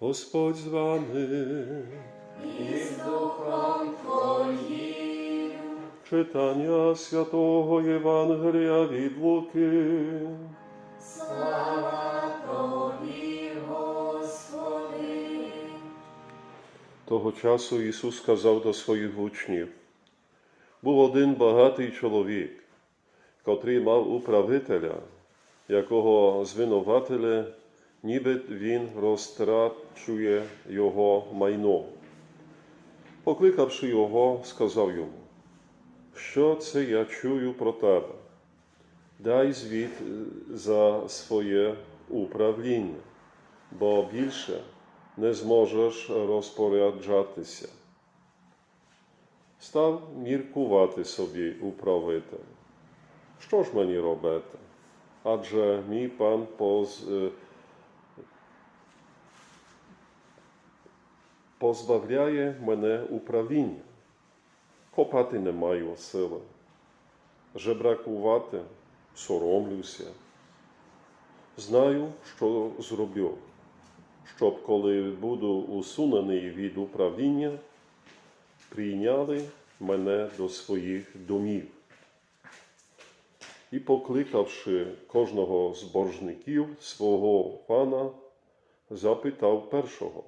Господь з вами. і з Духом Твоїм. Читання святого Євангелія від Луки. Слава Тобі, Господи. Того часу Ісус сказав до своїх учнів: був один багатий чоловік, котрий мав управителя, якого звинуватили, ніби він розтрачує його майно. Покликавши його, сказав йому, що це я чую про тебе? Дай звіт е, за своє управління, бо більше не зможеш розпоряджатися. Став міркувати собі управитель. Що ж мені робити? Адже мій пан поз, позбавляє мене управління. Копати не маю сили, жебракувати соромлюся. Знаю, що зроблю, щоб коли буду усунений від управління, прийняли мене до своїх домів. І покликавши кожного з боржників свого пана, запитав першого,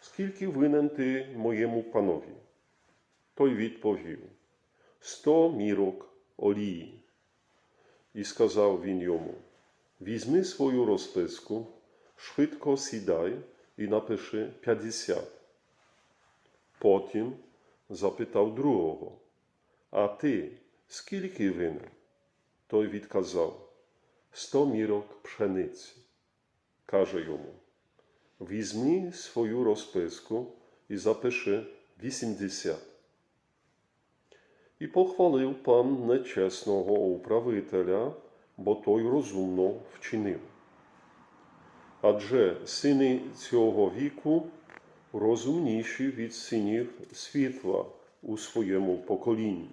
скільки винен ти моєму панові? Той відповів сто мірок олії. І сказав він йому: Візьми свою розписку, швидко сідай і напиши п'ятдесят. Потім запитав другого, а ти скільки винен? Той відказав сто мірок пшениці. Каже йому: Візьми свою розписку і запиши вісімдесят. І похвалив пан нечесного управителя, бо той розумно вчинив. Адже сини цього віку розумніші від синів світла у своєму поколінні.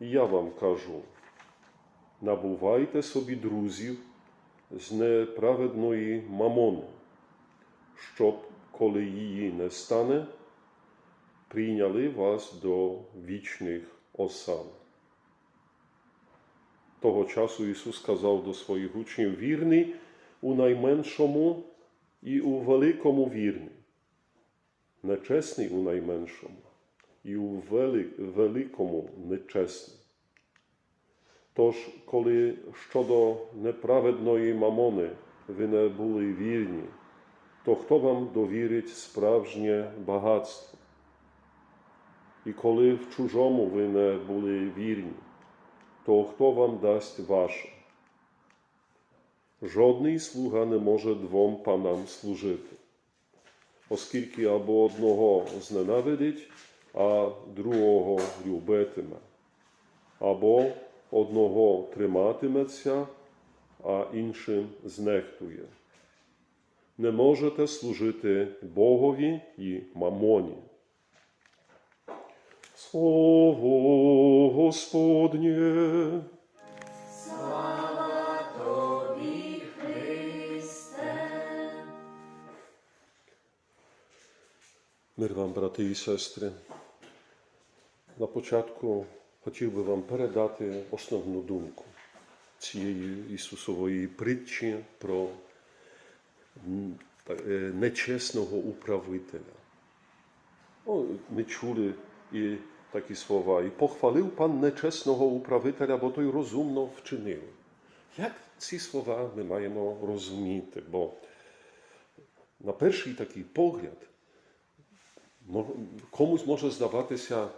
Я вам кажу: набувайте собі друзів з неправедної мамони, щоб, коли її не стане, прийняли вас до вічних осад. Того часу Ісус сказав до своїх учнів вірний у найменшому і у великому вірний, нечесний у найменшому і у великому нечесний. Тож, коли щодо неправедної мамони ви не були вірні, то хто вам довірить справжнє багатство? І коли в чужому ви не були вірні, то хто вам дасть ваше? Жодний слуга не може двом панам служити, оскільки або одного зненавидить, а другого любитиме, або одного триматиметься, а іншим знехтує. Не можете служити Богові і мамоні. Слово Господнє. Слава Тобі, Христе. Мир вам, брати і сестри. На початку хотів би вам передати основну думку цієї Ісусової притчі про е, нечесного управителя. О, ми чули і такі слова. І похвалив пан нечесного управителя, бо той розумно вчинив. Як ці слова ми маємо розуміти? Бо на перший такий погляд Комусь може здаватися,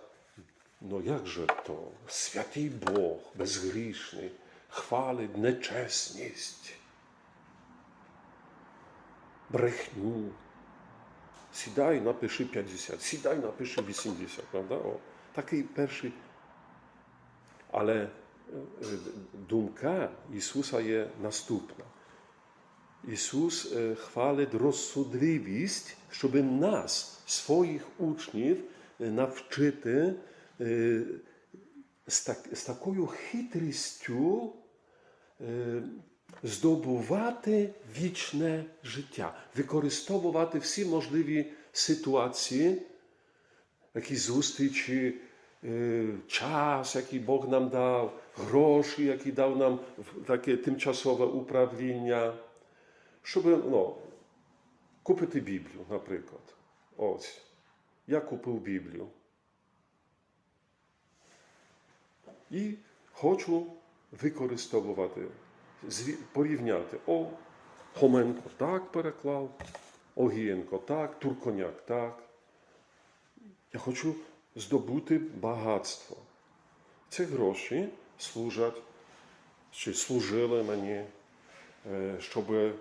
ну як же то, святий Бог, безгрішний, хвалить нечесність, брехню. Сідай, напиши 50, сідай, напиши 80, правда? О, такий перший. Але е, е, думка Ісуса є наступна. Ісус е, хвалить розсудливість, щоб нас, е, з, так, з такою хитрістю е, здобувати вічне життя, використовувати всі можливі ситуації, якісь зустрічі, е, час, який Бог нам дав, гроші, які дав нам таке тимчасове управління, щоб ну, купити Біблію, наприклад. Ось. Я купив Біблію. І хочу використовувати, порівняти. О, Хоменко так переклав, Огієнко так, Турконяк так. Я хочу здобути багатство. Ці гроші служать, чи служили мені, е, щоб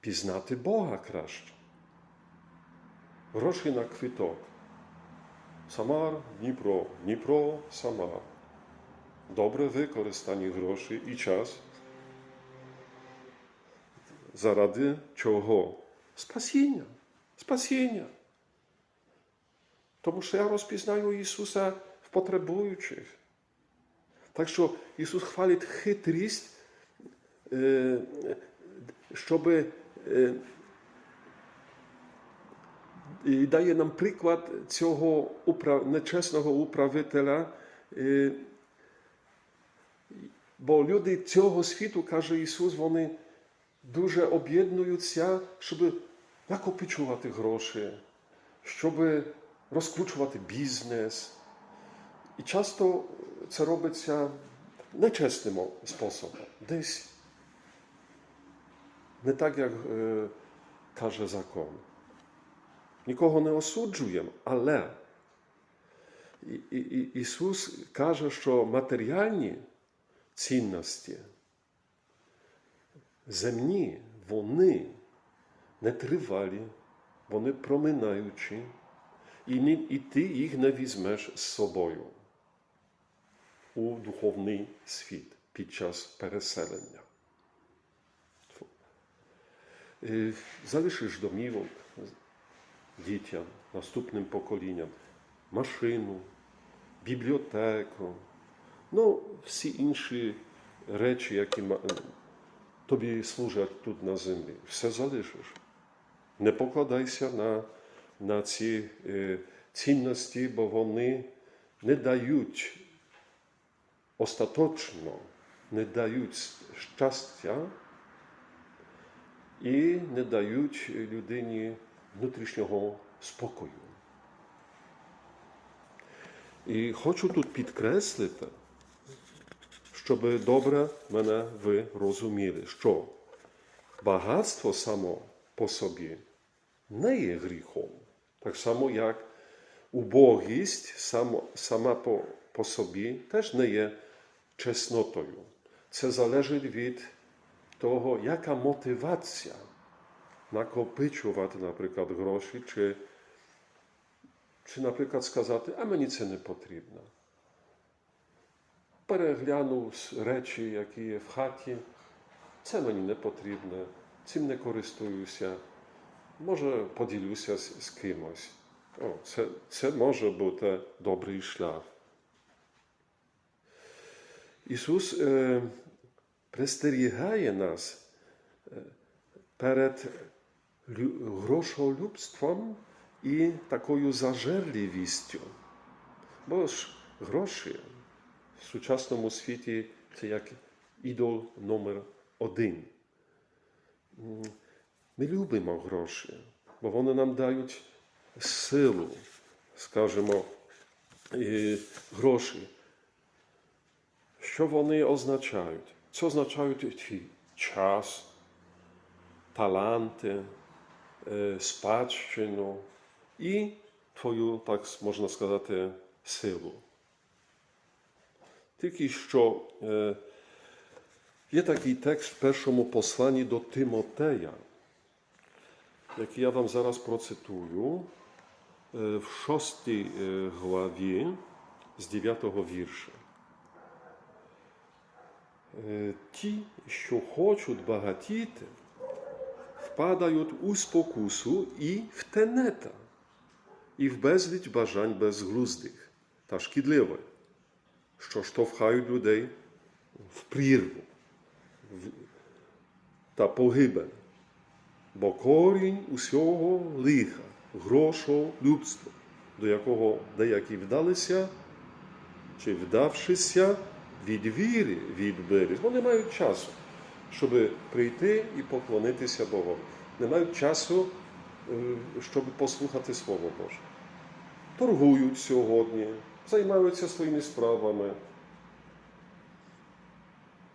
пізнати Бога краще. Гроші на квіток. Самар, Дніпро, Дніпро, Самар. Добре використані гроші і час. Заради чого? Спасіння. Спасіння. Тому що я розпізнаю Ісуса в потребуючих. Так що Ісус хвалить хитрість, е, щоб е, і дає нам приклад цього нечесного управителя. Бо люди цього світу, каже Ісус, вони дуже об'єднуються, щоб накопичувати гроші, щоб розкручувати бізнес. І часто це робиться нечесним способом. Десь не так, як е, каже закон. Нікого не осуджуємо, але І- І- Ісус каже, що матеріальні цінності, земні, вони не тривалі, вони проминаючі, і, і ти їх не візьмеш з собою у духовний світ під час переселення. Е, Залишиш домівок дітям, наступним поколінням, машину, бібліотеку, ну, всі інші речі, які тобі служать тут на землі. Все залишиш. Не покладайся на, на ці е, цінності, бо вони не дають остаточно, не дають щастя і не дають людині внутрішнього спокою. І хочу тут підкреслити, щоб добре мене ви розуміли, що багатство само по собі не є гріхом. Так само, як убогість само, сама по, по собі теж не є чеснотою. Це залежить від того, яка мотивація накопичувати, наприклад, гроші, чи, чи, наприклад, сказати, а мені це не потрібно. Переглянув речі, які є в хаті, це мені не потрібно, цим не користуюся, може поділюся з, з кимось. О, це, це може бути добрий шлях. Ісус е, пристерігає нас е, перед грошолюбством і такою зажерливістю. Бо ж гроші в сучасному світі це як ідол номер один. Ми любимо гроші, бо вони нам дають силу, скажімо, гроші. Що вони означають? Це означають ті час, таланти, спадщину і твою, так можна сказати, силу. Тільки що е, є такий текст в першому посланні до Тимотея, який я вам зараз процитую е, в шостій е, главі з 9 вірша. Ті, що хочуть багатіти, впадають у спокусу і в тенета, і в безліч бажань безглуздих та шкідливих, що штовхають людей в прірву, та погибель. Бо корінь усього лиха, грошолюбство, до якого деякі вдалися, чи вдавшися від віри відбились, бо не мають часу, щоб прийти і поклонитися Богу. Не мають часу, е, щоб послухати Слово Боже. Торгують сьогодні, займаються своїми справами.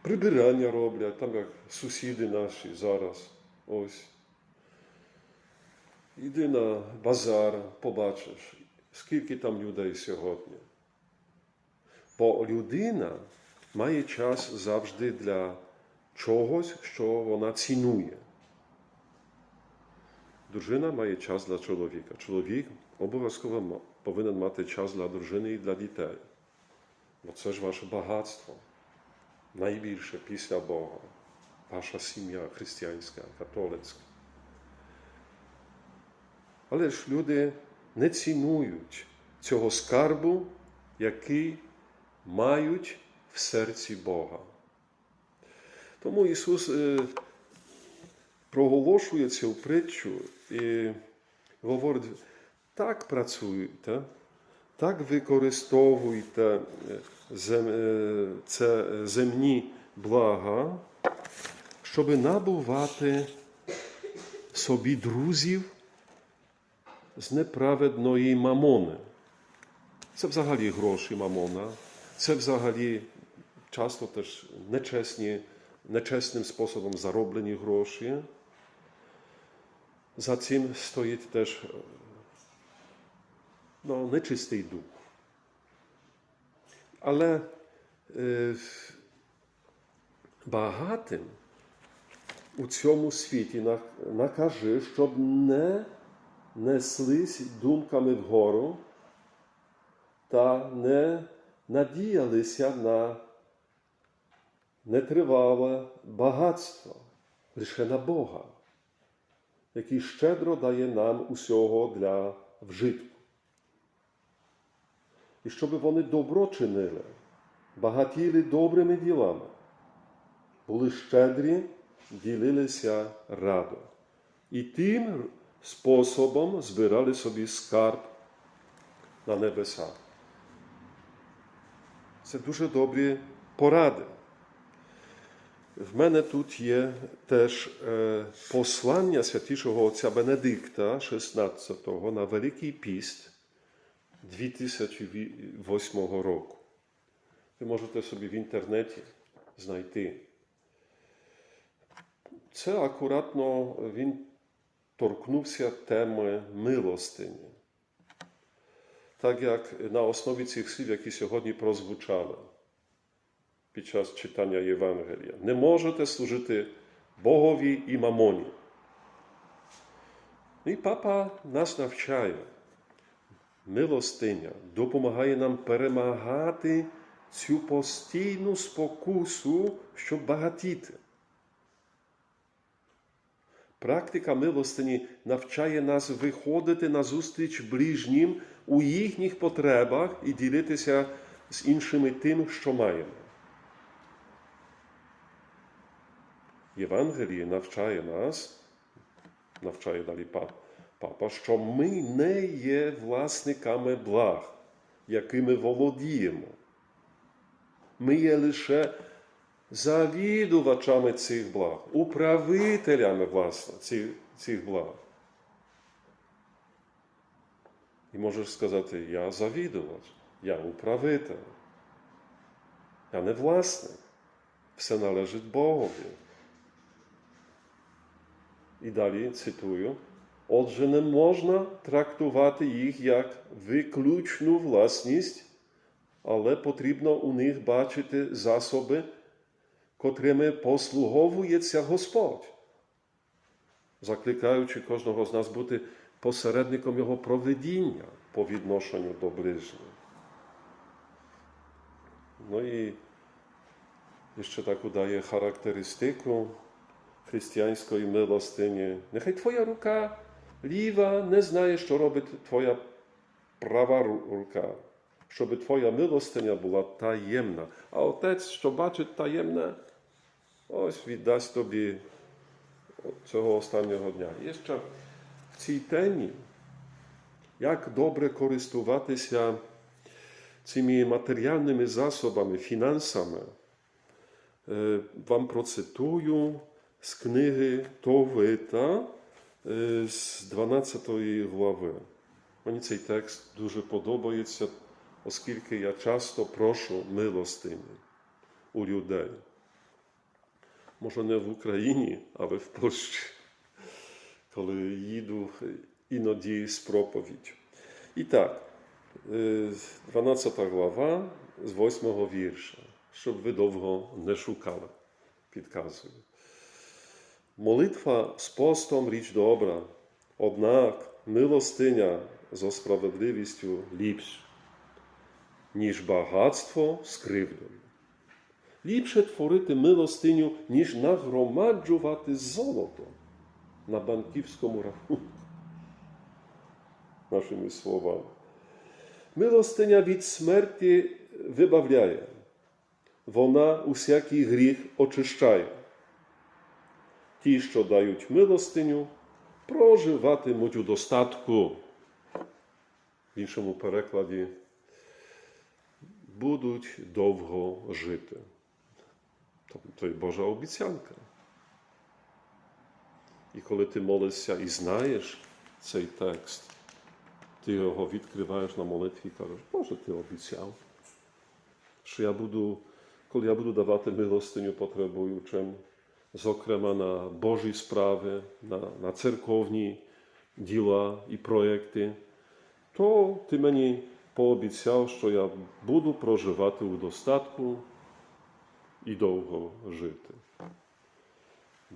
Прибирання роблять, там як сусіди наші зараз. Ось. Іди на базар, побачиш, скільки там людей сьогодні. Бо людина має час завжди для чогось, що вона цінує. Дружина має час для чоловіка. Чоловік обов'язково повинен мати час для дружини і для дітей. Бо це ж ваше багатство. Найбільше після Бога. Ваша сім'я християнська, католицька. Але ж люди не цінують цього скарбу, який мають в серці Бога. Тому Ісус е, проголошує цю притчу і говорить, так працюйте, так використовуйте зем- е, це земні блага, щоб набувати собі друзів з неправедної мамони. Це взагалі гроші мамона, це взагалі часто теж нечесні, нечесним способом зароблені гроші. За цим стоїть теж ну, нечистий дух. Але е, багатим у цьому світі накажи, щоб не неслись думками вгору та не надіялися на нетривале багатство, лише на Бога, який щедро дає нам усього для вжитку. І щоб вони добро чинили, багатіли добрими ділами, були щедрі, ділилися радо. І тим способом збирали собі скарб на небесах. Це дуже добрі поради. В мене тут є теж е, послання святішого отця Бенедикта XVI на Великий піст 2008 року. Ви можете собі в інтернеті знайти. Це акуратно він торкнувся теми милостині. Так як на основі цих слів, які сьогодні прозвучали під час читання Євангелія. Не можете служити Богові і мамоні. І папа нас навчає. Милостиня допомагає нам перемагати цю постійну спокусу, щоб багатіти. Практика милостині навчає нас виходити на зустріч ближнім у їхніх потребах і ділитися з іншими тим, що маємо. Євангеліє навчає нас, навчає далі папа, що ми не є власниками благ, якими володіємо. Ми є лише завідувачами цих благ, управителями власне цих, цих благ. І можеш сказати, я завідувач, я управитель. Я не власник. Все належить Богові. І далі цитую. Отже, не можна трактувати їх як виключну власність, але потрібно у них бачити засоби, котрими послуговується Господь, закликаючи кожного з нас бути посередником Його проведіння по відношенню до ближніх. Ну і ще таку дає характеристику християнської милостині. Нехай твоя рука ліва не знає, що робить твоя права ру- рука, щоб твоя милостиня була таємна. А отець, що бачить таємне, ось віддасть тобі цього останнього дня. І ще в цій темі, як добре користуватися цими матеріальними засобами, фінансами, е, вам процитую з книги Товита е, з 12 глави. Мені цей текст дуже подобається, оскільки я часто прошу милостині у людей. Може, не в Україні, але в Польщі, коли їду іноді з проповідь. І так, е, 12 глава з 8 вірша, щоб ви довго не шукали, підказую. Молитва з постом річ добра, однак милостиня зо справедливістю ліпша, ніж багатство з кривдою. Ліпше творити милостиню, ніж нагромаджувати золото на банківському рахунку. Нашими словами. Милостиня від смерті вибавляє. Вона усякий гріх очищає. Ті, що дають милостиню, проживатимуть у достатку. В іншому перекладі будуть довго жити. То є Божа обіцянка. І коли ти молишся і знаєш цей текст, ти його відкриваєш на молитві і кажеш, Боже, ти обіцяв, що я буду, коли я буду давати милостиню потребуючим, зокрема на Божі справи, на, на церковні діла і проєкти, то ти мені пообіцяв, що я буду проживати у достатку і довго жити.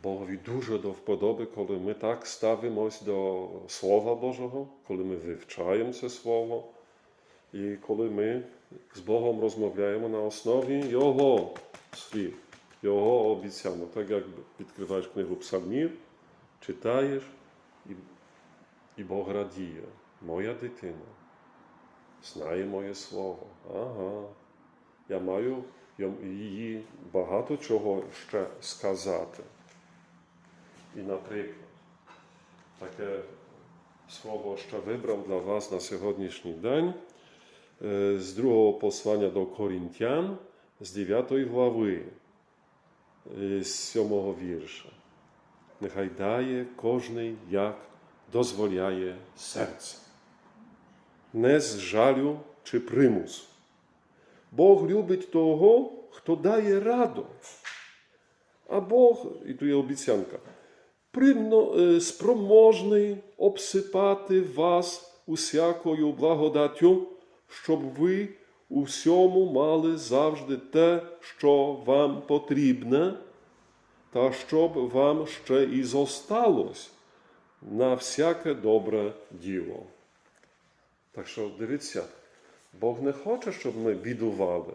Богові дуже до вподоби, коли ми так ставимось до Слова Божого, коли ми вивчаємо це Слово, і коли ми з Богом розмовляємо на основі Його слів, Його обіцянок. Так як відкриваєш книгу Псалмів, читаєш, і, і Бог радіє. Моя дитина знає моє слово. Ага. Я маю її багато чого ще сказати. І, наприклад, таке слово ще вибрав для вас на сьогоднішній день е, з другого послання до Корінтян з 9 глави, з 7 вірша. Нехай дає кожний, як дозволяє серце. Не з жалю чи примусу. Бог любить того, хто дає раду. А Бог, і тут є обіцянка, е, спроможний обсипати вас усякою благодаттю, щоб ви у всьому мали завжди те, що вам потрібне, та щоб вам ще і зосталось на всяке добре діло. Так що дивіться, Бог не хоче, щоб ми бідували,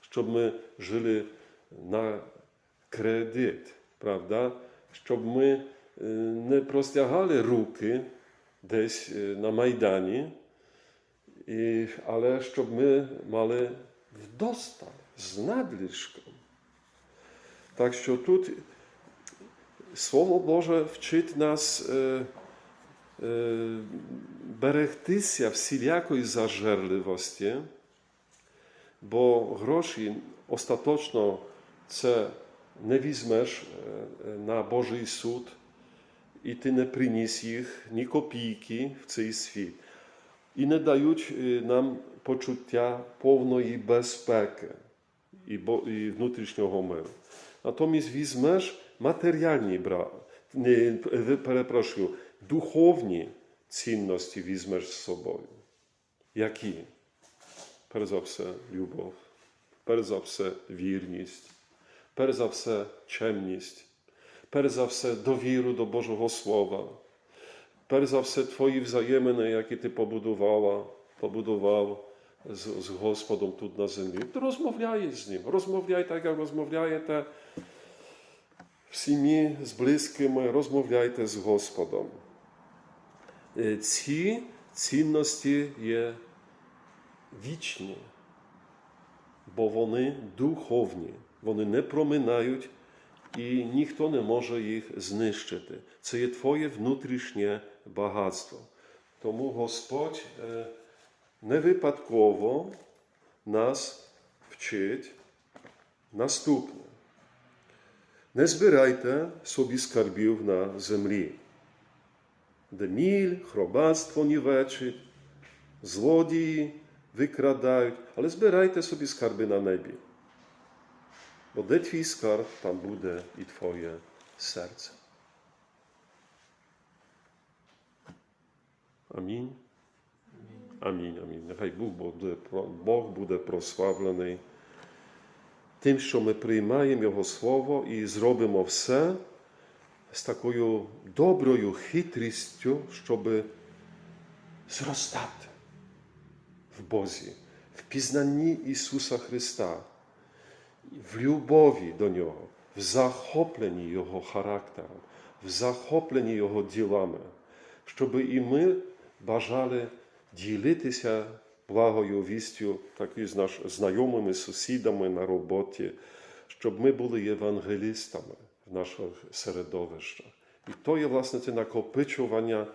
щоб ми жили на кредит, правда? Щоб ми е, не простягали руки десь е, на Майдані, і, але щоб ми мали вдосталь з надлишком. Так що тут Слово Боже вчить нас е, е, берегтися всілякої зажерливості, бо гроші остаточно це не візьмеш е, на Божий суд, і ти не приніс їх ні копійки в цей світ. І не дають е, нам почуття повної безпеки і, бо, і внутрішнього миру. Натомість візьмеш матеріальні бра... не, ви- перепрошую, духовні цінності візьмеш з собою. Які? Перш за все, любов, перш за все, вірність, перш за все, чемність, перш за все, довіру до Божого Слова, перш за все, твої взаємини, які ти побудувала, побудував з, Господом тут на землі. Розмовляй з ним, розмовляй так, як розмовляєте в сім'ї з близькими, розмовляйте з Господом. Е, Ці цінності є вічні, бо вони духовні, вони не проминають і ніхто не може їх знищити. Це є Твоє внутрішнє багатство. Тому Господь е, не випадково нас вчить наступне. Не збирайте собі скарбів на землі, де міль, хробацтво нівечить, злодії викрадають, але збирайте собі скарби на небі. Бо де твій скарб, там буде і Твоє серце. Амінь. Амінь, амінь. Нехай Бог буде, Бог буде прославлений тим, що ми приймаємо Його Слово і зробимо все з такою доброю хитрістю, щоб зростати в Бозі, в пізнанні Ісуса Христа, в любові до Нього, в захопленні Його характером, в захопленні Його ділами, щоб і ми бажали ділитися благою вістю, так і з наш знайомими сусідами на роботі, щоб ми були євангелістами в наших середовищах. І то є власне це накопичування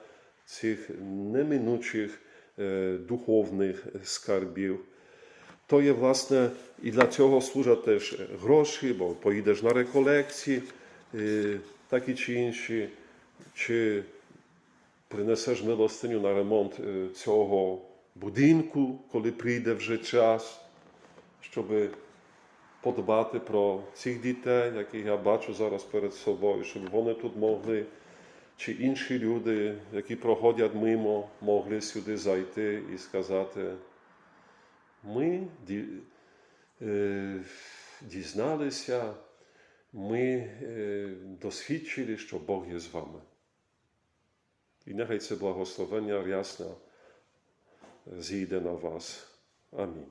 цих неминучих е, духовних скарбів. To je власне і для цього служать теж гроші, бо поїдеш на реколекції, е, такі чи інші, чи принесеш милостиню на ремонт е, цього будинку, коли прийде вже час, щоб подбати про цих дітей, яких я бачу зараз перед собою, щоб вони тут могли, чи інші люди, які проходять мимо, могли сюди зайти і сказати. Ми е, дізналися, ми е, досвідчили, що Бог є з вами. І нехай це благословення рясно зійде на вас. Амінь.